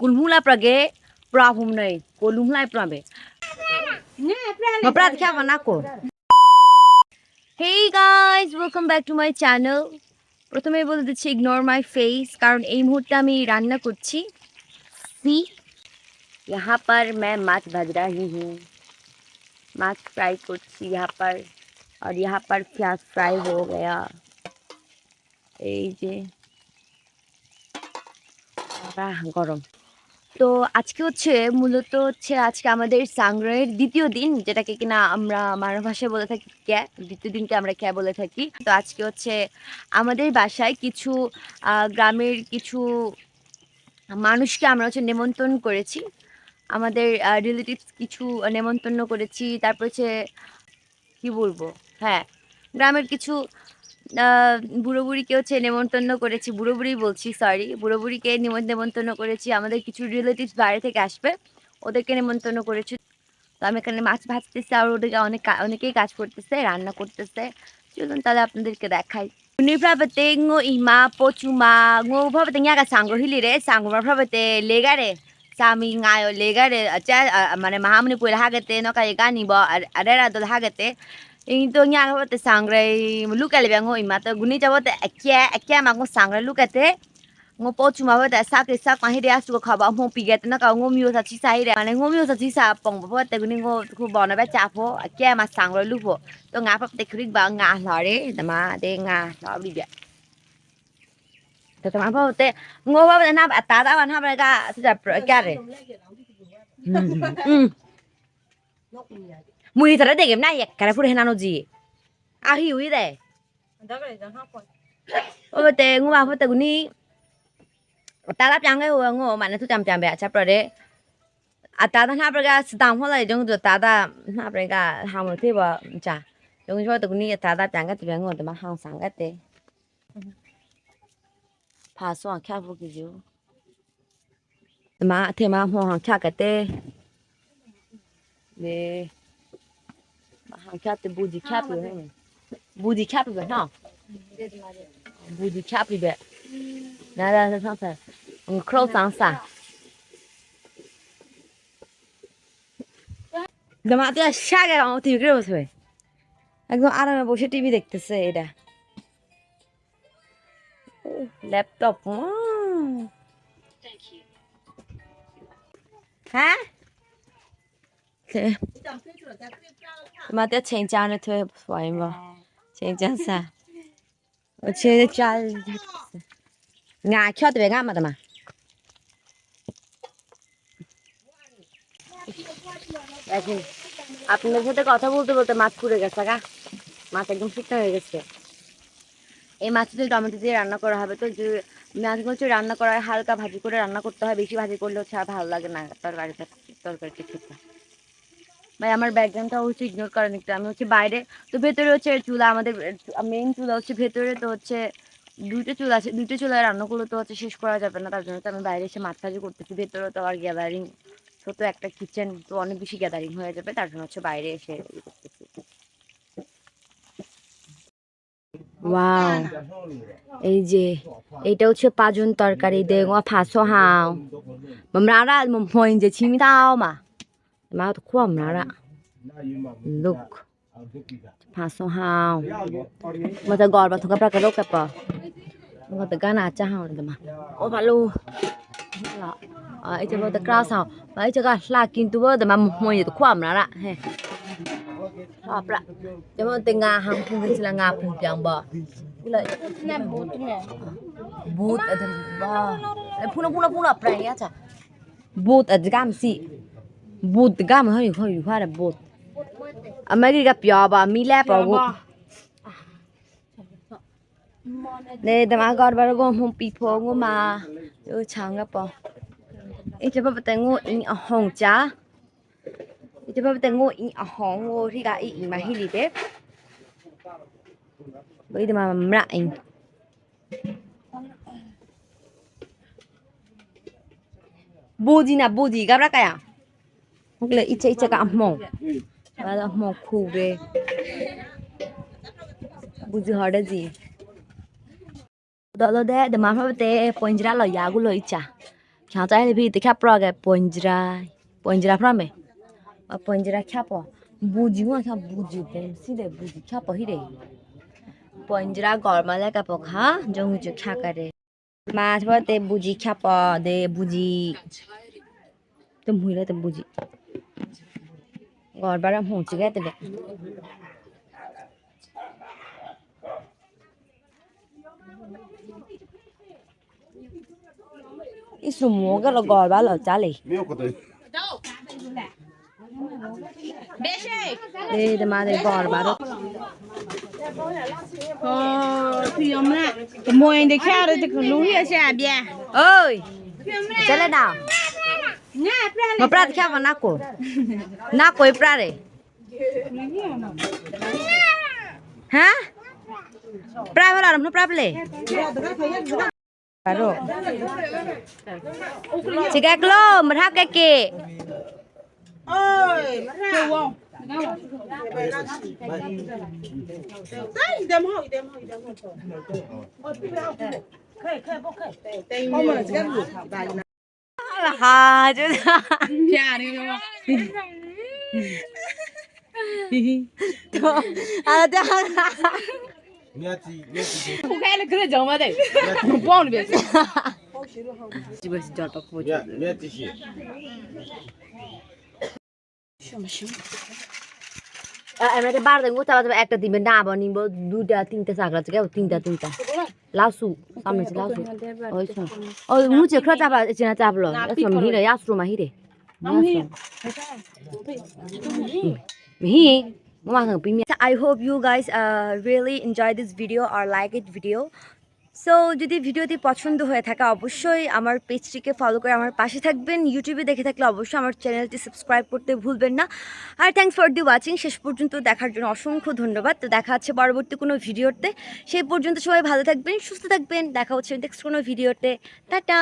kulmula prage problem nei kulmula prabe maprat kya bana ko Hey guys, welcome back to my channel. প্রথমে বলে দিচ্ছি ignore my face কারণ এই মুহূর্তে আমি রান্না করছি সি यहाँ पर मैं माछ भज रही हूँ माछ फ्राई করছি यहाँ पर और यहाँ पर प्याज फ्राई हो गया এই যে আহ, গরম তো আজকে হচ্ছে মূলত হচ্ছে আজকে আমাদের সাংগ্রহের দ্বিতীয় দিন, যেটাকে কিনা আমরা আমার ভাষায় বলে থাকি ক্যা, দ্বিতীয় দিনকে আমরা ক্যা বলে থাকি। তো আজকে হচ্ছে আমাদের বাসায় কিছু গ্রামের কিছু মানুষকে আমরা হচ্ছে নেমন্তন্ন করেছি। আমাদের রিলেটিভস কিছু নেমন্তন্ন করেছি। তারপর হচ্ছে, কি বলব? হ্যাঁ গ্রামের কিছু বুড়ো বুড়িকে হচ্ছে নেমন্তন্ন করেছি। বুড়ো বুড়ি বলছি সরি বুড়ো বুড়িকে নিমন- নেমন্তন্ন করেছি। আমাদের কিছু রিলেটিভস বাইরে থেকে আসবে, ওদেরকে নেমন্তন্ন করেছি। তো আমি এখানে মাছ ভাজতেছি আর ওদেরকে অনেক অনেকেই কাজ করতেছে, রান্না করতেছে। চলুন তাহলে আপনাদেরকে দেখাই। উনিপ্রাবতে ngô ima pochuma ngô phabate nya ka sangro hilire sangro phabate legare sami ngayo legare acha mane mahamni puila hagate no ka gani bo arera dol hagate into nya phabate sangre lukale bang ngô ima to guni jabote akya akya ma ngô sangre lukate ngô pochuma phabate sak sak ma hide asu ko khaba mo pigate no ka ngô myo sa chi sai re mane ngô myo sa chi sa pong phabate guni ngô khu bona ba cha pho akya ma sangre lupo to nga phabate krik ba nga lore dama de nga lori bia แต่ทำไมพ่อเตะงอว่าเป็นหน้าตาตาวันทำอะไรก็จะเปรอะแก่เลยอืมมุยแต่ละเด็กมันน่าอยากการพูดให้นาโนจีอาหิวอีเด้โอ้เตะงอว่าพ่อเตะกูนี่ตาตาจังไงหัวงอมั นน่ะทุกจำจำแบบชับประเดะอาตาตาหน้าประกาสตางพ่อเลยจงตัวตาตาหน้าประกาทำอะไรที่ว่าจ้าจงช่วยตัวนี้ตา Han kattı Budi Capri. Budi Capri ben ha. Budi Capri ben. Nerede sen sen? Onu kralsan sen. জমাতে শাক আমার TV করে বসবে একদম আরামে বসে TV দেখতেছে এটা ল্যাপটপ হ্যাঁ 妈的，请假的腿坏吗？请假啥？我去家俺跳的别俺嘛的嘛。দেখেন আপনাদের সাথে কথা বলতে বলতে মাছ পুড়ে গেছে গা মাছ একদম শুকনো হয়ে গেছে এই মাছটা টমেটো দিয়ে রান্না করা হবে তো যে মাছগুলো হচ্ছে রান্না করা হয় হালকা ভাজি করে রান্না করতে হয় বেশি ভাজি করলে হচ্ছে আর ভালো লাগে না তরকারিটা তরকারি কিছুটা ভাই, আমার ব্যাকগ্রাউন্ডটা হচ্ছে ইগনোর করেন একটু আমি হচ্ছে বাইরে, তো ভেতরে হচ্ছে চুলা, আমাদের মেইন চুলা হচ্ছে ভেতরে, তো হচ্ছে দুইটা চুলা আছে, দুইটা চুলায় রান্নাগুলো তো হচ্ছে শেষ করা যাবে না, তার জন্য তো আমি বাইরে এসে মাছ ভাজি করতেছি। ভেতরে তো আর গ্যাদারিং ছোট একটা কিচেন তো অনেক বেশি গ্যাদারিং হয়ে যাবে, তার জন্য হচ্ছে বাইরে এসে। এই যে এইটা হচ্ছে পাজন তরকারি দে ngõ phá số hào mà mà ra mà hồi มาตะคว่ำแล้วละลูกผ่าสฮาวมันจะกอดมาทุกประการโลกกับปะมันก็ตะกานาจ้าวเลยมาโอ้มาลูละไอ้เจ้ามาตะกร้าสาวไอ้เจ้าก็ลากินตัวแต่มาหมวยตะคว่ำแล้วละเฮ้ชอบละเจ้ามันตะงาหางพุ่งสิละงาพุ่งเปียงบ่เลยแนบูดไงบูดอะไรบ่ไอ้พุ่งละพุ่งละพุ่งละแปลงยะจ้ะบูดอะไรกันสิ Budgam har ju har ju har bot. Amerika pyaba mile pago. Ne dama gar bar go hum pi pho ngo ma. Yo changa pa. E je ba bate ngo in a hong cha. E je ba bate ngo in a hong ngo thi ga i i ma hi li de. Bây giờ mà mra in. Budi na budi gabra kaya. Mungkin ica ica ka among. Ada among khube. Buji hada ji. Dalo de de mama te ponjra lo yagu lo ica. Kya ta le bi te kya pro ga ponjra. Ponjra pro me. Ponjra kya po. Buji wa kya buji ben si de buji kya po hi de. পঞ্জরা গরমালে কাপক হা জংজু খাকারে মাছ বতে বুঝি খাপ দে বুঝি তো মহিলা তো বুঝি ગોળબારા પહોંચી ગયા તે ઇસુ મોગલ ગોળબાલો ચાલે এই যে মাদের ঘর বারো মই দেখে আর লুহি আছে আবিয়া। ওই চলে দাও મપરાત ખાવા નાખો નાખો એ પ્રારે હા પ્રાય વાળા રમનો પ્રાપલે Baru. Jika lo merhak keke. Oi, merhak. Đây, बाह्रो एक्टा दिनमा न भनिब दुइटा तिनवटा साग्रा चाहिँ क्या हौ तिनवटा दुईवटा I hope you guys uh, really enjoy this video or like it video. So যদি ভিডিওটি পছন্দ হয়ে থাকে, অবশ্যই আমার পেজটিকে ফলো করে আমার পাশে থাকবেন। ইউটিউবে দেখে থাকলে অবশ্যই আমার চ্যানেলটি সাবস্ক্রাইব করতে ভুলবেন না। আর থ্যাংকস ফর দি ওয়াচিং শেষ পর্যন্ত দেখার জন্য অসংখ্য ধন্যবাদ। তো দেখা হচ্ছে পরবর্তী কোনো ভিডিওতে। সেই পর্যন্ত সবাই ভালো থাকবেন, সুস্থ থাকবেন। দেখা হচ্ছে নেক্সট কোনো ভিডিওতে। টাটা!